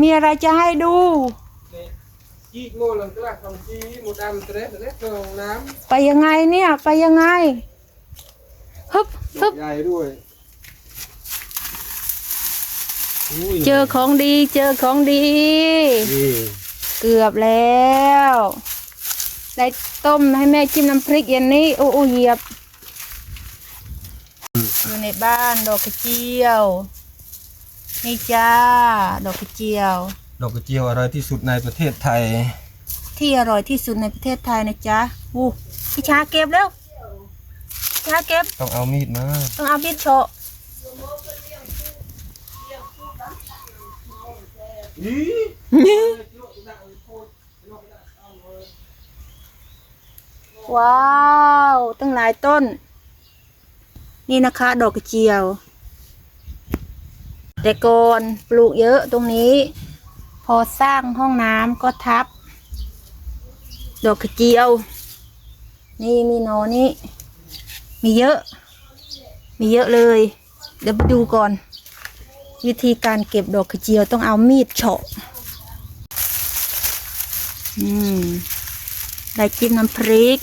มีอะไรจะให้ดูจีโม่ลังกล้าของจีหมดดำเตร็ดเตร็ดเครื่องน้ไปยังไงเนี่ย ไปยังไงฮึบฮึบำใหญ่ด้วยอุ้ยเจอของดี เจอของดีนี่เกือบแล้ว ได้ต้มให้แม่จิ้มน้ำพริกเย็นนี้โอ้โอ้เหยียบ อยู่ในบ้านดอกกระเจียว นี่จ้า ดอกกระเจียว ดอกกระเจียวอร่อยที่สุดในประเทศไทย ที่อร่อยที่สุดในประเทศไทยนะจ๊ะวูพี่ชาเก็บแล้วพี่ชาเก็บ ต้องเอามีดมา ต้องเอาพิษโชะว้าว ตั้งหลายต้น นี่นะคะ ดอกกระเจียว แต่ก่อนปลูกเยอะตรงนี้ พอสร้างห้องน้ำก็ทับ ดอกกระเจียว นี่มีนอนี่มีเยอะ มีเยอะเลย เดี๋ยวไปดูก่อน วิธีการเก็บดอกกระเจียวต้องเอามีดเฉาะอืมได้จิ้มน้ำพริก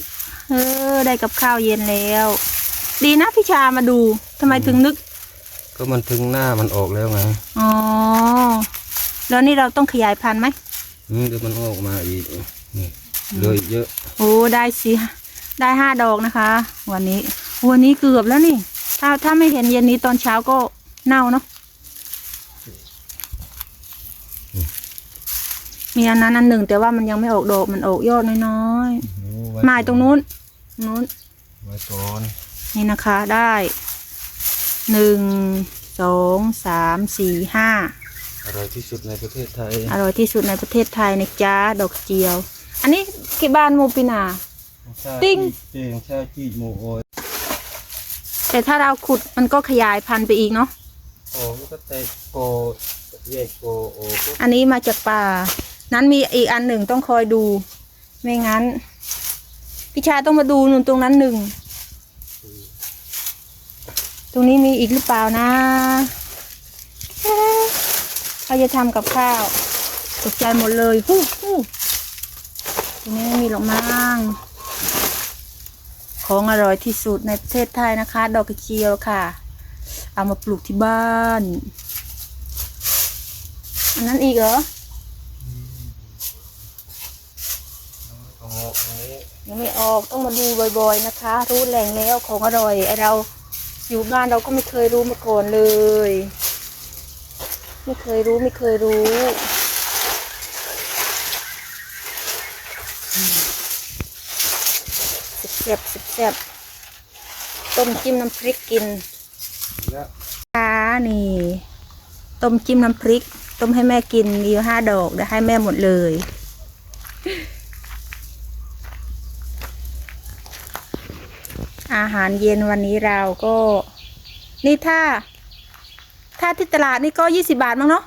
เออ ได้กับข้าวเย็นแล้ว ดีนะพี่ชามาดูทำไมถึงนึก ก็มันถึงหน้ามันออกแล้วไงอ๋อ แล้วนี่เราต้องขยายพันธุ์ไหมอืมเดี๋ยวมันออกมาอีกนี่เหลยเยอะโอ้ได้สิได้ห้าดอกนะคะ วันนี้ วันนี้เกือบแล้วนี่ ถ้าถ้าไม่เห็นเย็นนี้ตอนเช้าก็เน่าเนาะมีอันนั้นอันหนึ่ง แต่ว่ามันยังไม่ออกดอกมันออกยอดน้อยโอ้ๆไม้ตรงนู้นนู้นไว้ก่อนนี่นะคะได้ หนึ่งสองสามสี่ห้าอร่อยที่สุดในประเทศไทย อร่อยที่สุดในประเทศไทยนะจ๊ะดอกเจียว อันนี้ที่บ้านโมปินา ติ้ง เตียงชาจีโมโอยแต่ถ้าเราขุดมันก็ขยายพันธุ์ไปอีกเนาะโอ้มันก็เตะโกแยกโกโอ้ก็อันนี้มาจากป่า นั้นมีอีกอันหนึ่งต้องคอยดู ไม่งั้นพี่ชายต้องมาดูนู่นตรงนั้นหนึ่ง ตรงนี้มีอีกหรือเปล่านะเอ๊ะเขาจะทำกับข้าว ตกใจหมดเลยฮู้ฮู้ตรงนี้ไม่มีหรอกมั้งของอร่อยที่สุดในประเทศไทยนะคะ ดอกกระเจียวค่ะ เอามาปลูกที่บ้าน อันนั้นอีกเหรอออกตรงนี้ยังไม่ออกต้องมาดูบ่อยๆนะคะ รู้แหล่งแล้วของอร่อยไอเรา อยู่บ้านเราก็ไม่เคยรู้มาก่อนเลย ไม่เคยรู้ไม่เคยรู้แซ่บๆแซ่บๆต้มจิ้มน้ำพริกกินแล้วค่ะนี่ ต้มจิ้มน้ำพริก ต้มให้แม่กินมีอยู่ห้าดอกเดี๋ยวให้แม่หมดเลย อาหารเย็นวันนี้เราก็ นี่ถ้า ถ้าที่ตลาดนี่ก็ยี่สิบาทมั้งเนาะ